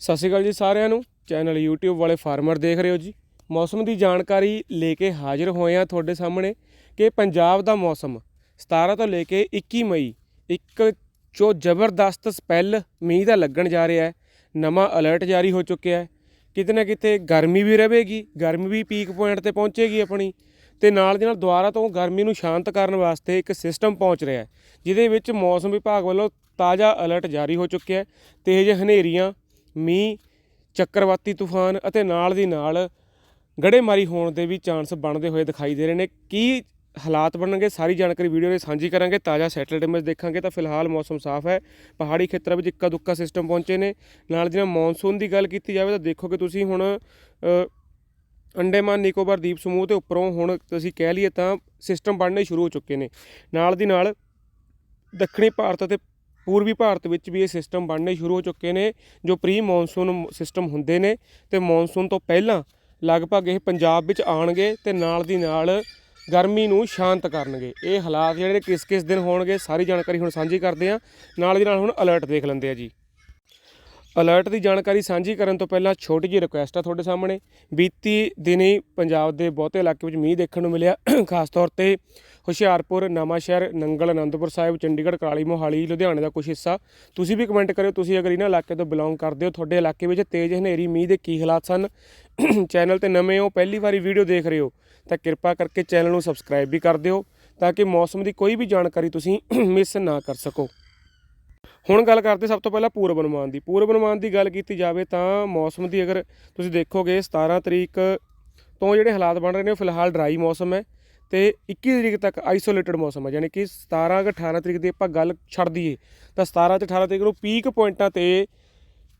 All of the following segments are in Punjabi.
ਸਤਿ ਸ਼੍ਰੀ ਅਕਾਲ ਜੀ ਸਾਰਿਆਂ ਨੂੰ। ਚੈਨਲ YouTube ਵਾਲੇ ਫਾਰਮਰ ਦੇਖ ਰਹੇ ਹੋ ਜੀ। ਮੌਸਮ ਦੀ ਜਾਣਕਾਰੀ ਲੈ ਕੇ ਹਾਜ਼ਰ ਹੋਏ ਆ ਤੁਹਾਡੇ ਸਾਹਮਣੇ ਕਿ ਪੰਜਾਬ ਦਾ ਮੌਸਮ 17 ਤੋਂ ਲੈ ਕੇ 21 ਮਈ, ਇੱਕ ਜੋ ਜ਼ਬਰਦਸਤ ਸਪੈਲ ਮੀਂਹ ਦਾ ਲੱਗਣ ਜਾ ਰਿਹਾ ਹੈ, ਨਵਾਂ ਅਲਰਟ ਜਾਰੀ ਹੋ ਚੁੱਕਿਆ ਹੈ। ਕਿਤੇ ਨਾ ਕਿਤੇ ਗਰਮੀ ਵੀ ਰਹੇਗੀ, ਗਰਮੀ ਵੀ ਪੀਕ ਪੁਆਇੰਟ ਤੇ ਪਹੁੰਚੇਗੀ ਆਪਣੀ ਤੇ ਨਾਲ ਦੀ ਨਾਲ ਦੁਬਾਰਾ ਤੋਂ ਗਰਮੀ ਨੂੰ ਸ਼ਾਂਤ ਕਰਨ ਵਾਸਤੇ ਇੱਕ ਸਿਸਟਮ ਪਹੁੰਚ ਰਿਹਾ ਹੈ, ਜਿਹਦੇ ਵਿੱਚ ਮੌਸਮ ਵਿਭਾਗ ਵੱਲੋਂ ਤਾਜ਼ਾ ਅਲਰਟ ਜਾਰੀ ਹੋ ਚੁੱਕਿਆ ਹੈ ਤੇਜ਼ ਹਨੇਰੀਆਂ ਮੀਂਹ, ਚੱਕਰਵਾਤੀ ਤੂਫਾਨ ਅਤੇ ਨਾਲ ਦੀ ਨਾਲ ਗੜੇਮਾਰੀ ਹੋਣ ਦੇ ਵੀ ਚਾਂਸ ਬਣਦੇ ਹੋਏ ਦਿਖਾਈ ਦੇ ਰਹੇ ਨੇ। ਕੀ ਹਾਲਾਤ ਬਣਨਗੇ ਸਾਰੀ ਜਾਣਕਾਰੀ ਵੀਡੀਓ ਵਿੱਚ ਸਾਂਝੀ ਕਰਾਂਗੇ, ਤਾਜ਼ਾ ਸੈਟੇਲਾਈਟ ਇਮੇਜ ਦੇਖਾਂਗੇ ਤਾਂ ਫਿਲਹਾਲ ਮੌਸਮ ਸਾਫ਼ ਹੈ, ਪਹਾੜੀ ਖੇਤਰਾਂ ਵਿੱਚ ਇੱਕਾ ਦੁੱਕਾ ਸਿਸਟਮ ਪਹੁੰਚੇ ਨੇ। ਨਾਲ ਦੀ ਨਾਲ ਮੌਨਸੂਨ ਦੀ ਗੱਲ ਕੀਤੀ ਜਾਵੇ ਤਾਂ ਦੇਖੋਗੇ ਤੁਸੀਂ ਹੁਣ ਅੰਡੇਮਾਨ, ਨਿਕੋਬਾਰ, ਦੀਪ ਸਮੂਹ ਦੇ ਉੱਪਰੋਂ ਹੁਣ ਤੁਸੀਂ ਕਹਿ ਲਈਏ ਤਾਂ ਸਿਸਟਮ ਬਣਨੇ ਸ਼ੁਰੂ ਹੋ ਚੁੱਕੇ ਨੇ। ਨਾਲ ਦੀ ਨਾਲ ਦੱਖਣੀ ਭਾਰਤ ਅਤੇ ਪੂਰਬੀ ਭਾਰਤ ਵਿੱਚ ਵੀ ਇਹ ਸਿਸਟਮ ਬਣਨੇ ਸ਼ੁਰੂ ਹੋ ਚੁੱਕੇ ਨੇ, ਜੋ ਪ੍ਰੀ ਮੌਨਸੂਨ ਸਿਸਟਮ ਹੁੰਦੇ ਨੇ ਤੇ ਮੌਨਸੂਨ ਤੋਂ ਪਹਿਲਾਂ ਲਗਭਗ ਇਹ ਪੰਜਾਬ ਵਿੱਚ ਆਣਗੇ ਤੇ ਨਾਲ ਦੀ ਨਾਲ ਗਰਮੀ ਨੂੰ ਸ਼ਾਂਤ ਕਰਨਗੇ। ਇਹ ਹਾਲਾਤ ਜਿਹੜੇ ਕਿਸ ਕਿਸ ਦਿਨ ਹੋਣਗੇ ਸਾਰੀ ਜਾਣਕਾਰੀ ਹੁਣ ਸਾਂਝੀ ਕਰਦੇ ਹਾਂ। ਨਾਲ ਦੀ ਨਾਲ ਹੁਣ ਅਲਰਟ ਦੇਖ ਲੈਂਦੇ ਆ ਜੀ। ਅਲਰਟ ਦੀ ਜਾਣਕਾਰੀ ਸਾਂਝੀ ਕਰਨ ਤੋਂ ਪਹਿਲਾਂ ਛੋਟੀ ਜਿਹੀ ਰਿਕੁਐਸਟ ਆ ਤੁਹਾਡੇ ਸਾਹਮਣੇ। ਬੀਤੀ ਦਿਨੀ ਪੰਜਾਬ ਦੇ ਬਹੁਤੇ ਇਲਾਕੇ ਵਿੱਚ ਮੀਂਹ ਦੇਖਣ ਨੂੰ ਮਿਲਿਆ। ਖਾਸ ਤੌਰ ਤੇ ਹੁਸ਼ਿਆਰਪੁਰ, ਨਵਾਂਸ਼ਹਿਰ, ਨੰਗਲ, ਅਨੰਦਪੁਰ ਸਾਹਿਬ, ਚੰਡੀਗੜ੍ਹ ਕਰਾਲੀ ਮੋਹਾਲੀ, ਲੁਧਿਆਣੇ ਦਾ ਕੁਝ ਹਿੱਸਾ। ਤੁਸੀਂ ਵੀ ਕਮੈਂਟ ਕਰਿਓ, ਤੁਸੀਂ ਅਗਰ ਇਹਨਾਂ ਇਲਾਕੇ ਤੋਂ ਬਿਲੋਂਗ ਕਰਦੇ ਹੋ, ਤੁਹਾਡੇ ਇਲਾਕੇ ਵਿੱਚ ਤੇਜ਼ ਹਨੇਰੀ, ਮੀਂਹ ਦੇ ਕੀ ਹਾਲਾਤ ਸਨ? ਚੈਨਲ ਤੇ ਨਵੇਂ ਹੋ, ਪਹਿਲੀ ਵਾਰੀ ਵੀਡੀਓ ਦੇਖ ਰਹੇ ਹੋ, ਤਾਂ ਕਿਰਪਾ ਕਰਕੇ ਚੈਨਲ ਨੂੰ ਸਬਸਕ੍ਰਾਈਬ ਵੀ ਕਰ ਦਿਓ, ਤਾਂ ਕਿ ਮੌਸਮ ਦੀ ਕੋਈ ਵੀ ਜਾਣਕਾਰੀ ਤੁਸੀਂ ਮਿਸ ਨਾ ਕਰ ਸਕੋ। ਹੁਣ ਗੱਲ ਕਰਦੇ ਸਭ ਤੋਂ ਪਹਿਲਾਂ ਪੂਰਬ ਅਨੁਮਾਨ ਦੀ। ਪੂਰਬ ਅਨੁਮਾਨ ਦੀ ਗੱਲ ਕੀਤੀ ਜਾਵੇ ਤਾਂ ਮੌਸਮ ਦੀ ਅਗਰ ਤੁਸੀਂ ਦੇਖੋਗੇ 17 ਤਰੀਕ ਤੋਂ ਜਿਹੜੇ ਹਾਲਾਤ ਬਣ ਰਹੇ ਨੇ, ਉਹ ਫਿਲਹਾਲ ਡਰਾਈ ਮੌਸਮ ਹੈ ਤੇ 21 ਤਰੀਕ ਤੱਕ ਆਈਸੋਲੇਟਡ ਮੌਸਮ ਹੈ। ਯਾਨੀ ਕਿ 17 ਕਿ 18 ਤਰੀਕ ਦੀ ਆਪਾਂ ਗੱਲ ਛੱਡ ਦਈਏ, ਤਾਂ 17 ਤੇ 18 ਤਰੀਕ ਨੂੰ ਪੀਕ ਪੁਆਇੰਟਾਂ ਤੇ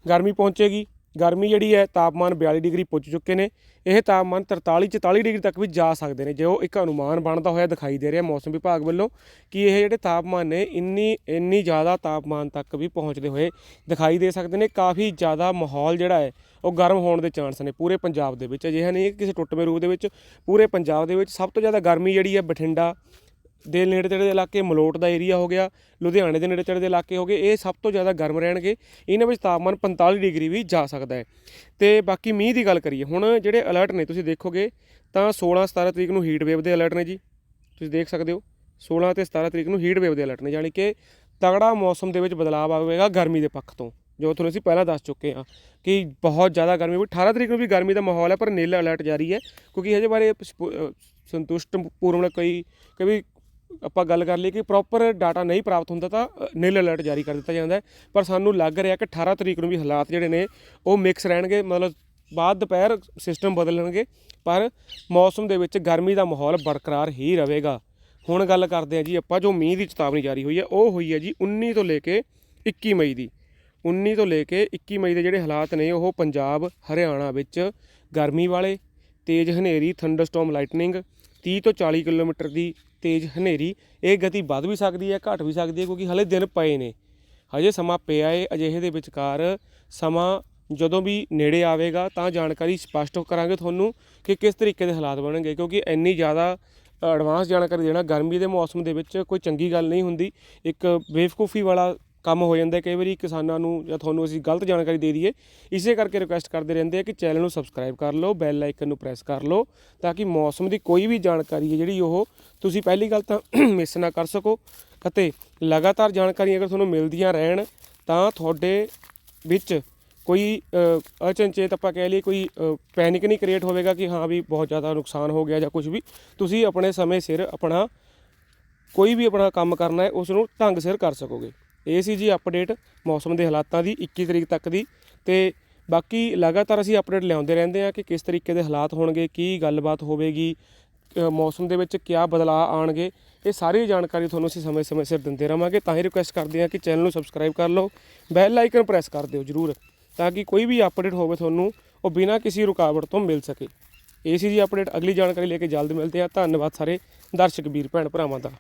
ਗਰਮੀ ਪਹੁੰਚੇਗੀ। ਗਰਮੀ ਜਿਹੜੀ ਹੈ ਤਾਪਮਾਨ 42 ਡਿਗਰੀ ਪੁੱਜ ਚੁੱਕੇ ਨੇ। ਇਹ ਤਾਪਮਾਨ 43 44 ਡਿਗਰੀ ਤੱਕ ਵੀ ਜਾ ਸਕਦੇ ਨੇ, ਜੋ ਇੱਕ ਅਨੁਮਾਨ ਬਣਦਾ ਹੋਇਆ ਦਿਖਾਈ ਦੇ ਰਿਹਾ ਮੌਸਮ ਵਿਭਾਗ ਵੱਲੋਂ ਕਿ ਇਹ ਜਿਹੜੇ ਤਾਪਮਾਨ ਨੇ, ਇੰਨੀ ਇੰਨੀ ਜ਼ਿਆਦਾ ਤਾਪਮਾਨ ਤੱਕ ਵੀ ਪਹੁੰਚਦੇ ਹੋਏ ਦਿਖਾਈ ਦੇ ਸਕਦੇ ਨੇ। ਕਾਫੀ ਜ਼ਿਆਦਾ ਮਾਹੌਲ ਜਿਹੜਾ ਹੈ, ਉਹ ਗਰਮ ਹੋਣ ਦੇ ਚਾਂਸ ਨੇ ਪੂਰੇ ਪੰਜਾਬ ਦੇ ਵਿੱਚ। ਅਜਿਹਾ ਨਹੀਂ ਹੈ ਕਿ ਕਿਸੇ ਟੁੱਟਵੇਂ ਰੂਪ ਦੇ ਵਿੱਚ, ਪੂਰੇ ਪੰਜਾਬ ਦੇ ਵਿੱਚ ਸਭ ਤੋਂ ਜ਼ਿਆਦਾ ਗਰਮੀ ਜਿਹੜੀ ਹੈ ਬਠਿੰਡਾ ਦੇ ਨੇੜੇ ਤੇੜੇ ਦੇ ਇਲਾਕੇ, ਮਲੋਟ ਦਾ ਏਰੀਆ ਹੋ ਗਿਆ, ਲੁਧਿਆਣੇ ਦੇ ਨੇੜੇ ਤੇੜੇ ਦੇ ਇਲਾਕੇ ਹੋ ਗਏ, ਇਹ ਸਭ ਤੋਂ ਜ਼ਿਆਦਾ ਗਰਮ ਰਹਿਣਗੇ। ਇਹਨਾਂ ਵਿੱਚ ਤਾਪਮਾਨ 45 ਡਿਗਰੀ ਵੀ ਜਾ ਸਕਦਾ ਹੈ। ਤੇ ਬਾਕੀ ਮੀਂਹ ਦੀ ਗੱਲ ਕਰੀਏ, ਹੁਣ ਜਿਹੜੇ ਅਲਰਟ ਨੇ, ਤੁਸੀਂ ਦੇਖੋਗੇ, ਤਾਂ 16 17 ਤਰੀਕ ਨੂੰ ਹੀਟ ਵੇਵ ਦੇ ਅਲਰਟ ਨੇ ਜੀ। ਤੁਸੀਂ ਦੇਖ ਸਕਦੇ ਹੋ 16 ਤੇ 17 ਤਰੀਕ ਨੂੰ ਹੀਟ ਵੇਵ ਦੇ ਅਲਰਟ ਨੇ, ਯਾਨੀ ਕਿ ਤਗੜਾ ਮੌਸਮ ਦੇ ਵਿੱਚ ਬਦਲਾਅ ਆਵੇਗਾ ਗਰਮੀ ਦੇ ਪੱਖ ਤੋਂ, ਜੋ ਤੁਹਾਨੂੰ ਅਸੀਂ ਪਹਿਲਾਂ ਦੱਸ ਚੁੱਕੇ ਹਾਂ ਕਿ ਬਹੁਤ ਜ਼ਿਆਦਾ ਗਰਮੀ ਵੀ 18 ਤਰੀਕ ਨੂੰ ਵੀ ਗਰਮੀ ਦਾ ਮਾਹੌਲ ਹੈ, ਪਰ ਨੀਲਾ ਅਲਰਟ ਜਾਰੀ ਹੈ, ਕਿਉਂਕਿ ਹਜੇ ਬਾਰੇ ਸੰਤੁਸ਼ਟ ਪੂਰਵ ਕੋਈ, ਕਈ ਆਪਾਂ ਗੱਲ ਕਰ ਲਈ ਕਿ ਪ੍ਰੋਪਰ ਡਾਟਾ ਨਹੀਂ ਪ੍ਰਾਪਤ ਹੁੰਦਾ ਤਾਂ ਅ, ਨੀਲ ਅਲਰਟ ਜਾਰੀ ਕਰ ਦਿੱਤਾ ਜਾਂਦਾ ਪਰ ਸਾਨੂੰ ਲੱਗ ਰਿਹਾ ਕਿ 18 ਤਰੀਕ ਨੂੰ ਵੀ ਹਾਲਾਤ ਜਿਹੜੇ ਨੇ ਉਹ ਮਿਕਸ ਰਹਿਣਗੇ ਮਤਲਬ ਬਾਅਦ ਦੁਪਹਿਰ ਸਿਸਟਮ ਬਦਲਣਗੇ ਪਰ ਮੌਸਮ ਦੇ ਵਿੱਚ ਗਰਮੀ ਦਾ ਮਾਹੌਲ ਬਰਕਰਾਰ ਹੀ ਰਹੇਗਾ। ਹੁਣ ਗੱਲ ਕਰਦੇ ਹਾਂ ਜੀ ਆਪਾਂ ਜੋ ਮੀਂਹ ਦੀ ਚੇਤਾਵਨੀ ਜਾਰੀ ਹੋਈ ਹੈ ਉਹ ਹੋਈ ਹੈ ਜੀ 19 ਤੋਂ ਲੈ ਕੇ 21 ਮਈ ਦੀ। 19 ਤੋਂ ਲੈ ਕੇ 21 ਮਈ ਦੇ ਜਿਹੜੇ ਹਾਲਾਤ ਨੇ ਉਹ ਪੰਜਾਬ ਹਰਿਆਣਾ ਵਿੱਚ ਗਰਮੀ ਵਾਲੇ ਤੇਜ਼ ਹਨੇਰੀ ਥੰਡਰਸਟਾਰਮ ਲਾਈਟਨਿੰਗ 30 ਤੋਂ 40 ਕਿਲੋਮੀਟਰ ਦੀ ਤੇਜ਼ ਹਨੇਰੀ, ਇਹ ਗਤੀ ਵੱਧ ਵੀ ਸਕਦੀ ਹੈ, ਘਟ ਵੀ ਸਕਦੀ ਹੈ, ਕਿਉਂਕਿ ਹਲੇ ਦਿਨ ਪਏ ਨੇ। ਹਜੇ ਸਮਾਂ ਪਿਆ ਏ, ਅਜਿਹੇ ਦੇ ਵਿਚਕਾਰ ਸਮਾਂ ਜਦੋਂ ਵੀ ਨੇੜੇ ਆਵੇਗਾ, ਤਾਂ ਜਾਣਕਾਰੀ ਸਪਸ਼ਟ ਕਰਾਂਗੇ ਤੁਹਾਨੂੰ ਕਿ ਕਿਸ ਤਰੀਕੇ ਦੇ ਹਾਲਾਤ ਬਣਨਗੇ, ਕਿਉਂਕਿ ਇੰਨੀ ਜ਼ਿਆਦਾ ਐਡਵਾਂਸ ਜਾਣਕਾਰੀ ਦੇਣਾ ਗਰਮੀ ਦੇ ਮੌਸਮ ਦੇ ਵਿੱਚ ਕੋਈ ਚੰਗੀ ਗੱਲ ਨਹੀਂ ਹੁੰਦੀ। ਇੱਕ ਬੇਵਕੂਫੀ ਵਾਲਾ ਕੰਮ ਹੋ ਜਾਂਦਾ ਕਈ ਵਾਰੀ ਕਿਸਾਨਾਂ ਨੂੰ ਜਾਂ ਤੁਹਾਨੂੰ ਅਸੀਂ ਗਲਤ ਜਾਣਕਾਰੀ ਦੇ ਦਈਏ, ਇਸੇ ਕਰਕੇ ਰਿਕੁਐਸਟ ਕਰਦੇ ਰਹਿੰਦੇ ਆ ਕਿ ਚੈਨਲ ਨੂੰ ਸਬਸਕ੍ਰਾਈਬ ਕਰ ਲਓ ਬੈਲ ਆਈਕਨ ਨੂੰ ਪ੍ਰੈਸ ਕਰ ਲਓ, ਤਾਂ ਕਿ ਮੌਸਮ ਦੀ ਕੋਈ ਵੀ ਜਾਣਕਾਰੀ ਹੈ ਜਿਹੜੀ ਉਹ ਤੁਸੀਂ ਪਹਿਲੀ ਗੱਲ ਤਾਂ ਮਿਸ ਨਾ ਕਰ ਸਕੋ ਅਤੇ ਲਗਾਤਾਰ ਜਾਣਕਾਰੀ ਅਗਰ ਤੁਹਾਨੂੰ ਮਿਲਦੀਆਂ ਰਹਿਣ, ਤਾਂ ਤੁਹਾਡੇ ਵਿੱਚ ਕੋਈ ਅਚਨਚੇਤ ਆਪਾਂ ਕਹਿ ਲਈਏ ਕੋਈ ਪੈਨਿਕ ਨਹੀਂ ਕ੍ਰੀਏਟ ਹੋਵੇਗਾ ਕਿ ਹਾਂ ਵੀ ਬਹੁਤ ਜ਼ਿਆਦਾ ਨੁਕਸਾਨ ਹੋ ਗਿਆ ਜਾਂ ਕੁਝ ਵੀ। ਤੁਸੀਂ ਆਪਣੇ ਸਮੇਂ ਸਿਰ ਆਪਣਾ ਕੋਈ ਵੀ ਆਪਣਾ ਕੰਮ ਕਰਨਾ ਹੈ ਉਸ ਨੂੰ ਢੰਗ ਸਿਰ ਕਰ ਸਕੋਗੇ। ਇਹ ਸੀ ਜੀ ਅਪਡੇਟ ਮੌਸਮ ਦੇ ਹਾਲਾਤਾਂ ਦੀ 21 ਤਰੀਕ ਤੱਕ ਦੀ। ਤੇ ਬਾਕੀ ਲਗਾਤਾਰ ਅਸੀਂ ਅਪਡੇਟ ਲਿਆਉਂਦੇ ਰਹਿੰਦੇ ਹਾਂ ਕਿ ਕਿਸ ਤਰੀਕੇ ਦੇ ਹਾਲਾਤ ਹੋਣਗੇ, ਕੀ ਗੱਲਬਾਤ ਹੋਵੇਗੀ ਮੌਸਮ ਦੇ ਵਿੱਚ ਕਿਆ ਬਦਲਾਅ ਆਣਗੇ ਇਹ ਸਾਰੀ ਜਾਣਕਾਰੀ ਤੁਹਾਨੂੰ ਅਸੀਂ ਸਮੇਂ-ਸਮੇਂ ਸਿਰ ਦਿੰਦੇ ਰਵਾਂਗੇ ਤਾਂ ਹੀ ਰਿਕੁਐਸਟ ਕਰਦੇ ਹਾਂ ਕਿ ਚੈਨਲ ਨੂੰ ਸਬਸਕ੍ਰਾਈਬ ਕਰ ਲਓ ਬੈਲ ਆਈਕਨ ਪ੍ਰੈਸ ਕਰ ਦਿਓ ਜਰੂਰ, ਤਾਂ ਕਿ ਕੋਈ ਵੀ ਅਪਡੇਟ ਹੋਵੇ ਤੁਹਾਨੂੰ, ਉਹ ਬਿਨਾਂ ਕਿਸੇ ਰੁਕਾਵਟ ਤੋਂ ਮਿਲ ਸਕੇ। ਇਹ ਸੀ ਜੀ ਅਪਡੇਟ ਅਗਲੀ ਜਾਣਕਾਰੀ ਲੈ ਕੇ ਜਲਦ ਮਿਲਦੇ ਹਾਂ। ਧੰਨਵਾਦ ਸਾਰੇ, ਦਰਸ਼ਕ ਵੀਰ ਭੈਣ ਭਰਾਵਾਂ ਦਾ।